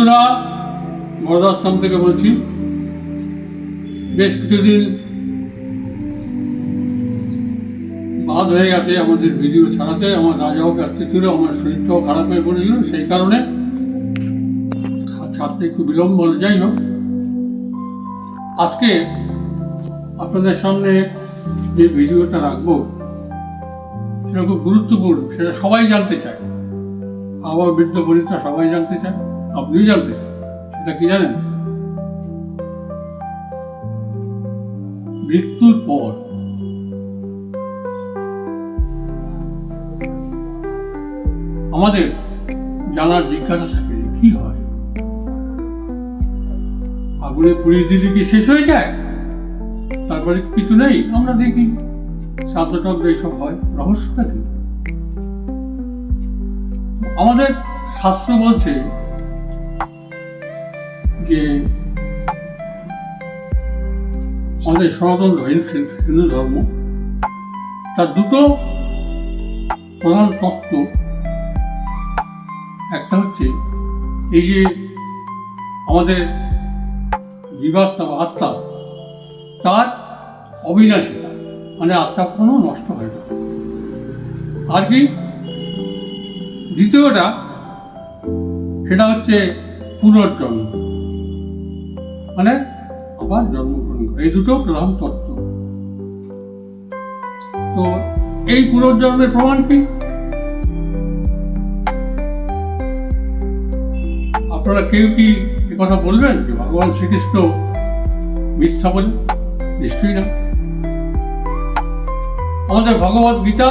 বন্ধুরা বরদাস্থান থেকে বলছি, বেশ কিছুদিন বাদ হয়ে গেছে আমাদের ভিডিও ছাড়াতে। আমার রাজাও ব্যস্ত ছিল, আমার শরীরটাও খারাপ হয়ে পড়েছিল, সেই কারণে ছাড়তে একটু বিলম্ব হলো। যাই হোক, আজকে আপনাদের সামনে যে ভিডিওটা রাখব, সেটা খুব গুরুত্বপূর্ণ, সেটা সবাই জানতে চায়। আবার বৃদ্ধ বনিতা সবাই জানতে চায়। আপনিও জানতে চান, সেটা কি জানেন? মৃত্যুর পর আমাদের জানার জিজ্ঞাসা থাকে কি হয়? আগুনে পুড়িয়ে দিলে কি শেষ হয়ে যায়? তারপরে কিছু নেই? আমরা দেখি। সাতটা এইসব হয়। রহস্যটা কি? আমাদের শাস্ত্র বলছে যে আমাদের সনাতন হিন্দু ধর্ম, তার দুটো প্রধান তত্ত্ব। একটা হচ্ছে এই যে আমাদের জীবাত্মা বা আত্মা, তার অবিনাশিতা মানে আত্মা কোনো নষ্ট হয় না। আর কি? দ্বিতীয়টা, সেটা হচ্ছে পুনর্জন্ম। মানে আবার জন্মগ্রহণ করা। এই দুটো প্রধান তত্ত্ব। তো এই পুনর্জন্মের প্রমাণ কি? আপনারা কেউ কি কথা বলবেন যে ভগবান শ্রীকৃষ্ণ মিথ্যা বলে? নিশ্চয়ই না। আমাদের ভগবত গীতা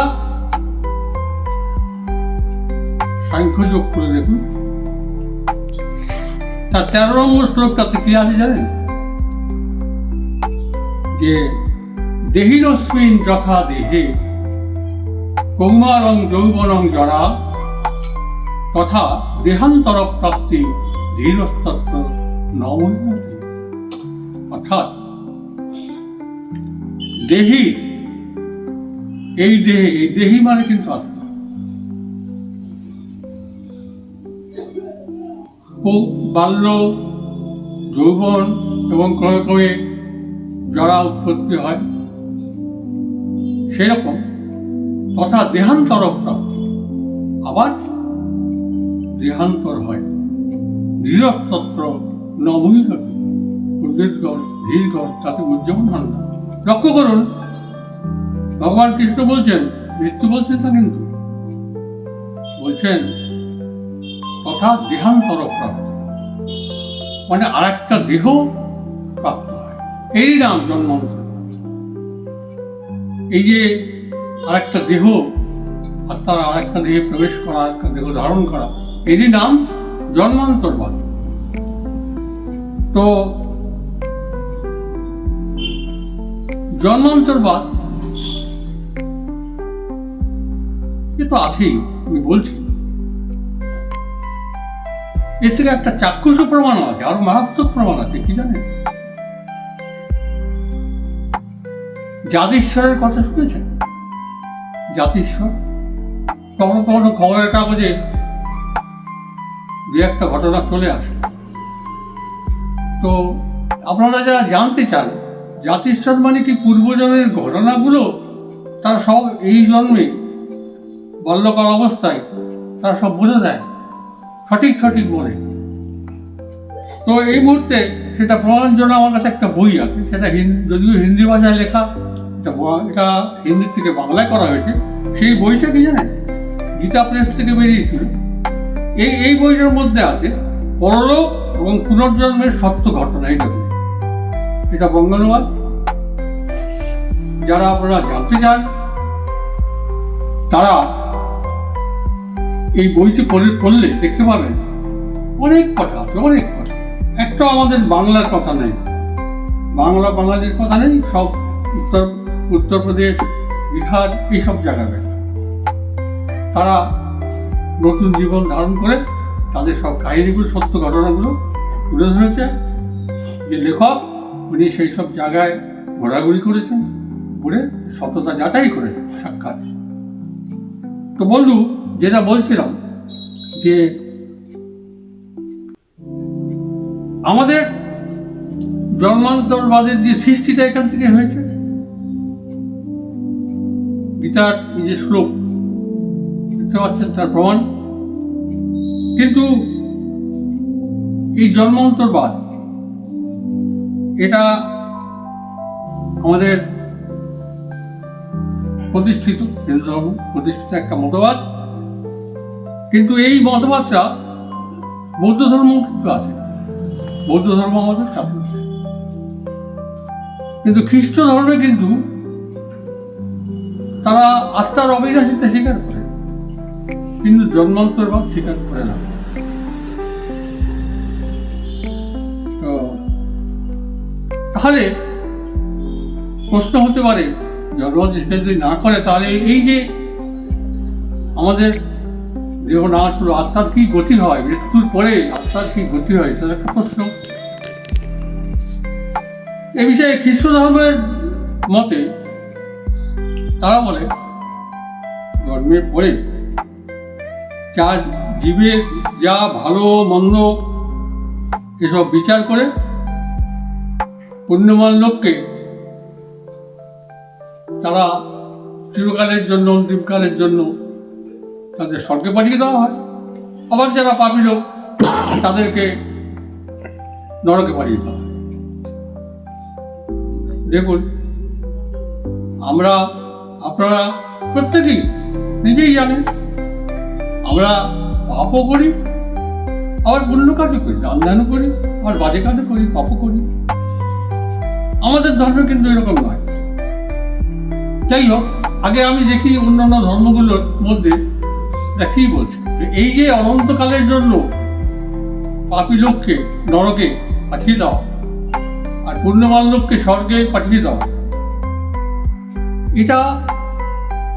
সাংখ্য যোগ করে দেখুন। তার তেরো নম্বর শ্লোকটাতে কি আছে জানেন? যে দেহিরস্মিন যথা দেহে কৌমারং যৌবনং জরা তথা দেহান্তর প্রাপ্তি ধীরস্তত্র নময়তি অর্থাৎ দেহি, এই দেহে, এই দেহি মানে কিন্তু আত্মা। বাল্য, যৌবন এবং ক্রমে ক্রমে জরা উৎপত্তি হয়, সেরকম তথা দেহান্তর প্রাপ্তি আবার দেহান্তর হয়। ধীরস্তত্র নবীরতি পণ্ডিতগণ, ধীরগণ তাতে উদযাপন হন না। লক্ষ্য করুন, ভগবান কৃষ্ণ বলছেন, মৃত্যু বলছেন না কিন্তু। বলছেন তথা দেহান্তর প্রাপ্ত। মানে আর একটা দেহ প্রাপ্ত হয়। এই নাম জন্মান্তর এই যে আর একটা দেহ, আর তার আর একটা দেহে প্রবেশ করা আর একটা দেহ ধারণ করা, এরই নাম জন্মান্তরবাদ তো জন্মান্তরবাদ এ তো আছেই, আমি বলছি। এর থেকে একটা চাক্ষুষ প্রমাণ আছে, আরও মারাত্মক প্রমাণ আছে, কি জানেন জাতিশ্বরের কথা শুনেছেন? জাতিশ্বর কখনো কখনো খবরের কাগজে দু একটা ঘটনা চলে আসে। তো আপনারা যারা জানতে চান জাতিশ্বর মানে কি পূর্বজন্মের ঘটনাগুলো, তারা সব এই জন্মে বাল্যকাল অবস্থায় তারা সব বলে দেয় সঠিক সঠিক বলে তো এই মুহূর্তে সেটা প্রমাণের জন্য আমার কাছে একটা বই আছে। সেটা যদিও হিন্দি ভাষায় লেখা, এটা এটা হিন্দি থেকে বাংলায় করা হয়েছে। সেই বইটা কি জানেন? গীতা প্রেস থেকে বেরিয়েছিল। এই এই বইটার মধ্যে আছে, পরলোক এবং পুনর্জন্মের সত্য ঘটনা দেখুন এটা বঙ্গানুবাদ যারা আপনারা জানতে চান, তারা এই বইটি পড়ে পড়লে দেখতে পাবেন অনেক কথা আছে, অনেক কথা। একটা আমাদের বাংলার কথা নেই। বাংলা বাঙালির কথা নেই, সব উত্তর, উত্তরপ্রদেশ, বিহার, এইসব জায়গায় তারা নতুন জীবন ধারণ করে তাদের সব কাহিনীগুলো, সত্য ঘটনাগুলো তুলে ধরেছে। যে লেখক, উনি সেই সব জায়গায় ঘোরাঘুরি করেছেন, ঘুরে সততা যাচাই করে সাক্ষাৎ। তো বন্ধু যেটা বলছিলাম যে আমাদের জন্মান্তরবাদের যে সৃষ্টিটা এখান থেকে হয়েছে, গীতার যে শ্লোক, দেখতে পাচ্ছেন তার প্রমাণ। কিন্তু এই জন্মান্তরবাদ, এটা আমাদের প্রতিষ্ঠিত হিন্দু ধর্ম প্রতিষ্ঠিত একটা মতবাদ। কিন্তু এই মতবাদটা বৌদ্ধ ধর্ম আছে। বৌদ্ধ ধর্ম আমাদের কিন্তু খ্রিস্ট ধর্মে কিন্তু তারা আত্মার অবিনাশিতা স্বীকার করে। কিন্তু জন্মান্তরবাদ স্বীকার করে না। তাহলে প্রশ্ন হতে পারে স্বীকার যদি না করে, তাহলে এই যে আমাদের দেহ নাশ হলো আত্মার কি গতি হয়? মৃত্যুর পরে আত্মার কি গতি হয়? সেটা একটা প্রশ্ন। এ বিষয়ে খ্রিস্ট ধর্মের মতে তারা বলে, জন্মের পরে যা জীবের যা ভালো মন্দ এসব বিচার করে পুণ্যমান লোককে তারা চিরকালের জন্য, অন্তিমকালের জন্য তাদের স্বর্গে পাঠিয়ে দেওয়া হয়। আবার যারা পাপি লোক তাদেরকে নরকে পাঠিয়ে দেওয়া হয়। দেখুন, আমরা, আপনারা প্রত্যেকেই নিজেই জানেন, আমরা পাপও করি, আবার পুণ্য কাজও করি দান করি, আবার বাজে কাজও করি, পাপও করি। আমাদের ধর্ম কিন্তু এরকম নয়। যাই হোক, আগে আমি দেখি অন্যান্য ধর্মগুলোর মধ্যে এটা কি বলছে? এই যে অনন্তকালের জন্য পাপি লোককে, নরকে পাঠিয়ে দাও। আর পুণ্যবান লোককে স্বর্গে পাঠিয়ে দাও। এটা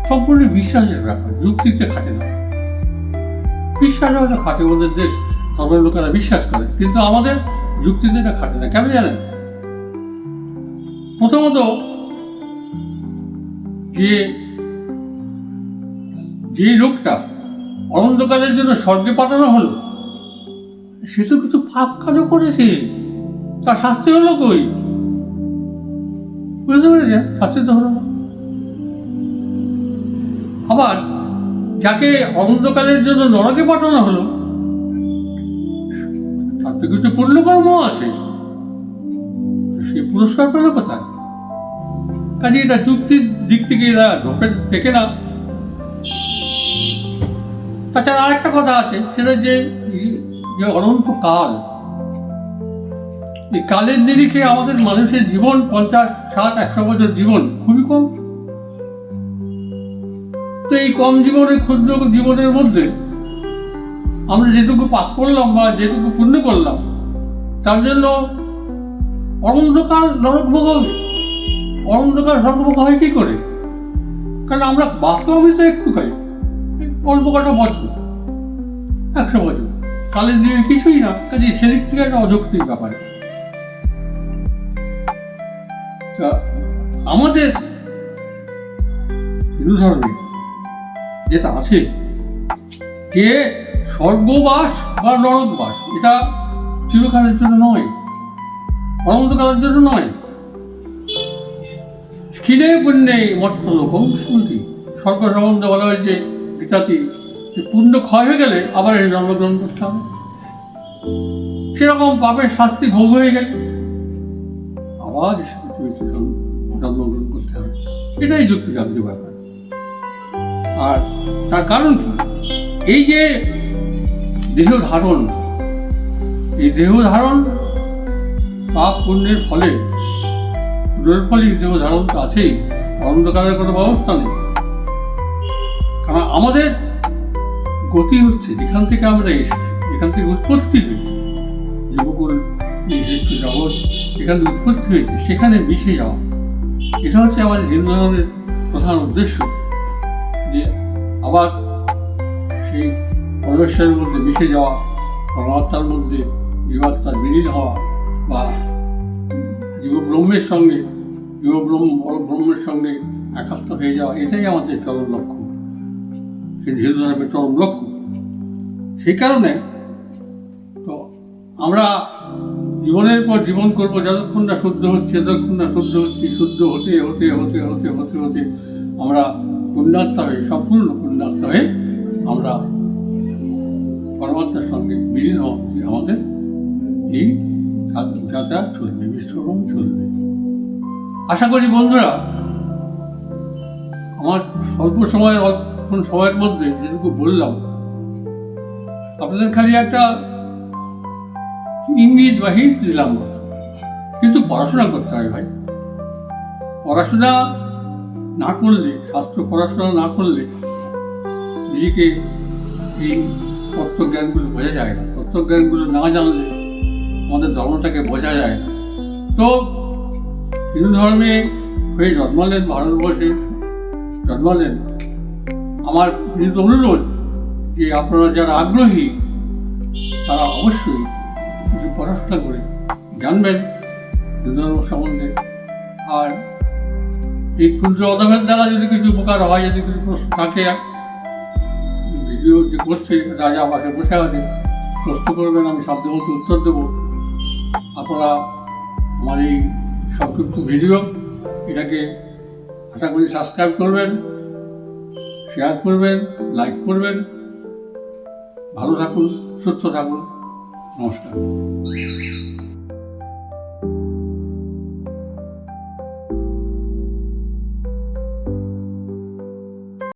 সম্পূর্ণ বিশ্বাসের ব্যাপার, যুক্তিতে খাটে না। বিশ্বাস হয়তো খাটে, ওদের দেশ, ধর্মের লোকেরা বিশ্বাস করে, কিন্তু আমাদের যুক্তিতে এটা খাটে না। কেন জানেন? প্রথমত, যে যে লোকটা অনন্তকালের জন্য স্বর্গে পাঠানো হলো। সে তো কিছু পাপ কাজও করেছে। তার শাস্তি হলো কই? বুঝতে পেরেছেন? শাস্তি তো হলো না। আবার যাকে অনন্তকালের জন্য নরকে পাঠানো হলো, তার তো কিছু পুণ্যকর্ম আছে। সে পুরস্কার পেল কোথায়? কাজে এটা চুক্তির দিক থেকে এরা ঢোকে টেকে না। তাছাড়া আরেকটা কথা আছে, সেটা যে যে অনন্ত কাল, এই কালের নিরিখে আমাদের মানুষের জীবন, পঞ্চাশ, ষাট, একশো বছর জীবন খুবই কম। তো এই কম জীবনের ক্ষুদ্র জীবনের মধ্যে আমরা যেটুকু পাপ করলাম বা যেটুকু পুণ্য করলাম, তার জন্য অনন্তকাল নরক ভোগ হবে। অনন্তকাল স্বর্গভোগ হয় কি করে? কারণ আমরা বাস্তবই তো একটুখানি। এই অল্প কটা বছর, একশো বছর। কালের দিকে কিছুই না, কাজে সেদিক থেকে একটা অযৌক্তিক ব্যাপার। আমাদের হিন্দু ধর্মে যেটা আছে, যে স্বর্গবাস বা নরকবাস, এটা চিরকালের জন্য নয়, অনন্তকালের জন্য নয়। ক্ষীণে পুণ্যে মত্ত লোক শুনতি। স্বর্গ সম্বন্ধে বলা হয়েছে যে পুণ্য ক্ষয় হয়ে গেলে আবার এই জন্মগ্রহণ করতে হবে। সেরকম পাপের শাস্তি ভোগ হয়ে গেলে আবার জন্মগ্রহণ করতে হবে। এটাই যুক্তিকান্ত ব্যাপার। আর তার কারণ কি? এই যে দেহ ধারণ এই দেহ ধারণ পাপ পুণ্যের ফলে পুজোর দেহ ধারণ তো আছেই। অন্ধকারের কোনো ব্যবস্থা নেই। আমাদের গতি হচ্ছে যেখান থেকে আমরা এসেছি, যেখান থেকে উৎপত্তি হয়েছে। সৃষ্ট জগৎ যেখান উৎপত্তি হয়েছে, সেখানে মিশে যাওয়া। এটা হচ্ছে আমাদের হিন্দু ধর্মের প্রধান উদ্দেশ্য, যে আবার সেই পরমেশ্বরের মধ্যে মিশে যাওয়া, পরমাত্মার মধ্যে জীবাত্মার বিলীন হওয়া বা জীবব্রহ্মের সঙ্গে জীবব্রহ্ম ব্রহ্মের সঙ্গে একাত্ম হয়ে যাওয়া, এটাই আমাদের চরম লক্ষ্য। হিন্দু ধর্মের চরম লক্ষ্য। সেই কারণে তো আমরা জীবনের পর জীবন করব, যতক্ষণ না শুদ্ধ হচ্ছে, যতক্ষণ না শুদ্ধ হচ্ছে, শুদ্ধ হতে হতে হতে হতে হতে হতে আমরা পুণ্যাত্মা হয়ে, সম্পূর্ণ পুণ্যাত্মা হয়ে আমরা পরমাত্মার সঙ্গে বিলীন হওয়া আমাদের এই যা- যাতায়াত চলবে বিশ্বভ্রম চলবে। আশা করি বন্ধুরা, আমার স্বল্প সময়ের অল্প সময়ের মধ্যে যেটুকু বললাম, আপনাদের খালি একটা ইঙ্গিত বা হিন্ট দিলাম কিন্তু পড়াশোনা করতে হয় ভাই। পড়াশোনা না করলে, শাস্ত্র পড়াশোনা না করলে নিজেকে এই তত্ত্বজ্ঞানগুলো বোঝা যায় না। তত্ত্বজ্ঞানগুলো না জানলে আমাদের ধর্মটাকে বোঝা যায় না। তো হিন্দু ধর্মে হয়ে জন্মালেন, ভারতবর্ষে জন্মালেন আমার বিনীত অনুরোধ যে আপনারা যারা আগ্রহী, তারা অবশ্যই কিছু পড়াশোনা করে জানবেন ধর্ম সম্বন্ধে। আর এই ক্ষুদ্র অদামের দ্বারা যদি কিছু উপকার হয়, যদি কিছু প্রশ্ন থাকে, ভিডিও যে করছে রাজা পাশে বসে আছে, প্রশ্ন করবেন, আমি শব্দ মতো উত্তর দেবো। আপনারা আমার এই সংক্ষিপ্ত ভিডিও, এটাকে আশা করি সাবস্ক্রাইব করবেন। শেয়ার করবেন লাইক করবেন। ভালো থাকুন সুস্থ থাকুন। নমস্কার।